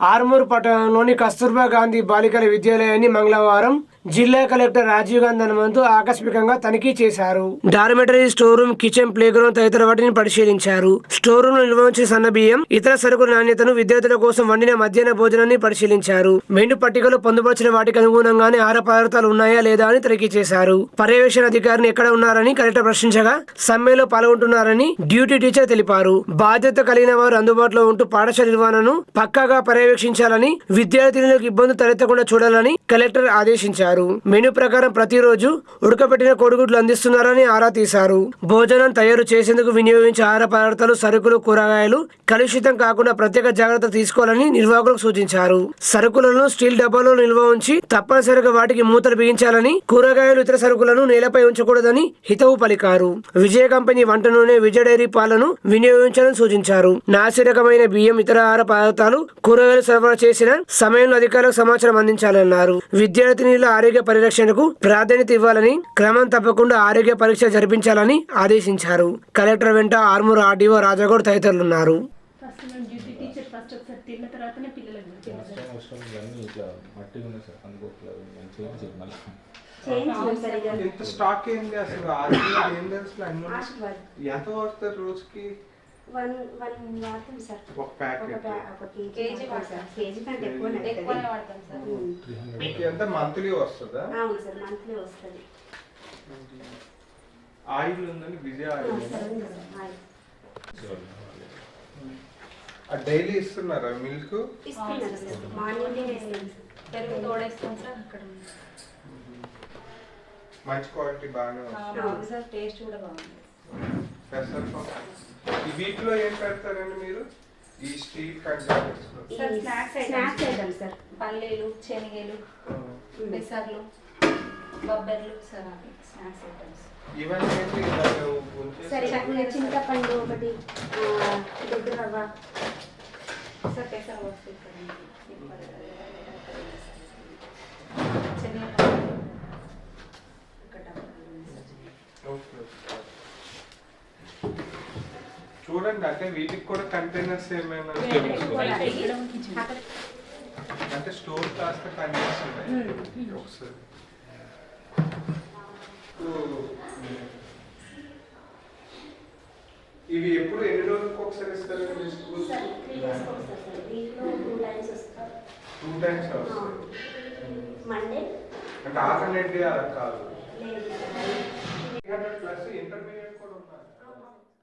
ఆర్మూరు పట్టణంలోని కస్తూర్బా గాంధీ బాలికల విద్యాలయాన్ని మంగళవారం జిల్లా కలెక్టర్ రాజీవ్ గాంధీ హనుమంతు ఆకస్మికంగా తనిఖీ చేశారు. Dormitory store room kitchen playground తదితర వాటిని పరిశీలించారు. స్టోర్ రూమ్ నిల్వ ఉంచిన సన్న బియ్యం ఇతర సరుకుల నాణ్యతను విద్యార్థుల కోసం వండిన మధ్యాహ్న భోజనాన్ని పరిశీలించారు. మెను పట్టికలో పొందుపరిచిన వాటికి అనుగుణంగానే ఆహార పదార్థాలు ఉన్నాయా లేదా అని తనిఖీ చేశారు. పర్యవేక్షణ అధికారిని ఎక్కడ ఉన్నారని కలెక్టర్ ప్రశ్నించగా సమ్మెలో పాల్గొంటున్నారని డ్యూటీ టీచర్ తెలిపారు. బాధ్యత కలిగిన వారు అందుబాటులో ఉంటూ పాఠశాల నిర్వహణను పక్కాగా పర్యవేక్షించాలని విద్యార్థినులకు ఇబ్బంది తలెత్తకుండా చూడాలని కలెక్టర్ ఆదేశించారు. మెనూ ప్రకారం ప్రతిరోజు ఉడకబెట్టిన కోడిగుడ్లు అందిస్తున్నారని ఆరా తీశారు. భోజనం తయారు చేసేందుకు వినియోగించే ఆహార పదార్థాలు సరుకులు కూరగాయలు కలుషితం కాకుండా ప్రత్యేక జాగ్రత్త తీసుకోవాలని నిర్వాహకులకు సూచించారు. సరుకులను స్టీల్ డబ్బాలో నిల్వ ఉంచి తప్పనిసరిగా వాటికి మూతలు బిగించాలని కూరగాయలు ఇతర సరుకులను నేలపై ఉంచకూడదని హితవు పలికారు. విజయ కంపెనీ వంట నూనె విజయ డైరీ పాలను వినియోగించాలని సూచించారు. నాసిరకమైన బియ్యం ఇతర ఆహార పదార్థాలు కూరగాయలు సరఫరా చేసిన సమయంలో అధికారులకు సమాచారం అందించాలన్నారు. విద్యార్థినుల ఆరోగ్య పరిరక్షణకు ప్రాధాన్యత ఇవ్వాలని క్రమం తప్పకుండా ఆరోగ్య పరీక్ష జరిపించాలని ఆదేశించారు. కలెక్టర్ వెంట ఆర్మూర్ ఆర్డీఓ రాజాగౌడ్ తదితరులు ఉన్నారు ఇంత స్టాక్ ఏంది అసలు? ఎంత పడుతుంది రోజుకి? వన్ వన్ వాడతాం సార్ ఒక ఒక ప్యాకెట్ ప్యా- ఒక కేజీ వాడతాం సార్ కేజీ కంటే ఎక్కువ ఎక్కువనే వాడతాం సార్ త్రీ హండ్రెడ్ మీకు ఎంత మంత్లీ వస్తుందా? అవును సార్ మంత్లీ వస్తుంది. ఆయిల్ విజయ. ఆ డైలీ ఇస్తున్నారా మిల్క్? ఇస్తున్నారు సార్ మార్నింగే వేస్తాం సార్ పెరుగు తోడేస్తాం సార్ అక్కడ ఉంది. మంచి క్వాలిటీ బాగానే వస్తుంది. సార్ టేస్ట్ కూడా బాగుంది. పెసరపప్పు. వీటిలో ఏం పెడతారండి మీరు? ఈ steel containers sir, snacks items. Snacks items sir. పల్లీలు శనగలు పెసర్లు బొబ్బర్లు సార్ అవి స్నాక్స్ ఐటమ్స్. ఇవన్నీ ఏంటి? ఇలాగ ఉంచేసి- సరే చింతపండు ఒకటి రవ్వ. సార్ పెసర్ వస్తుంది చూడండి అంటే వీటికి కూడా కంటైనర్స్ ఏమైనా అంటే స్టోర్ కాస్త కంటైనర్స్ ఉన్నాయి. ఒకసారి. ఓ. ఇవి ఎప్పుడు ఎన్ని రోజులకు ఒకసారి ఇస్తారండి స్కూల్? సార్ త్రీ డేస్కి వస్తారు సార్. వీక్లో టూ టైమ్స్ అంటే ఆల్టర్నేట్ డే అలా కాదు. లేదు త్రీ హండ్రెడ్ ప్లస్ ఇంటర్మీడియట్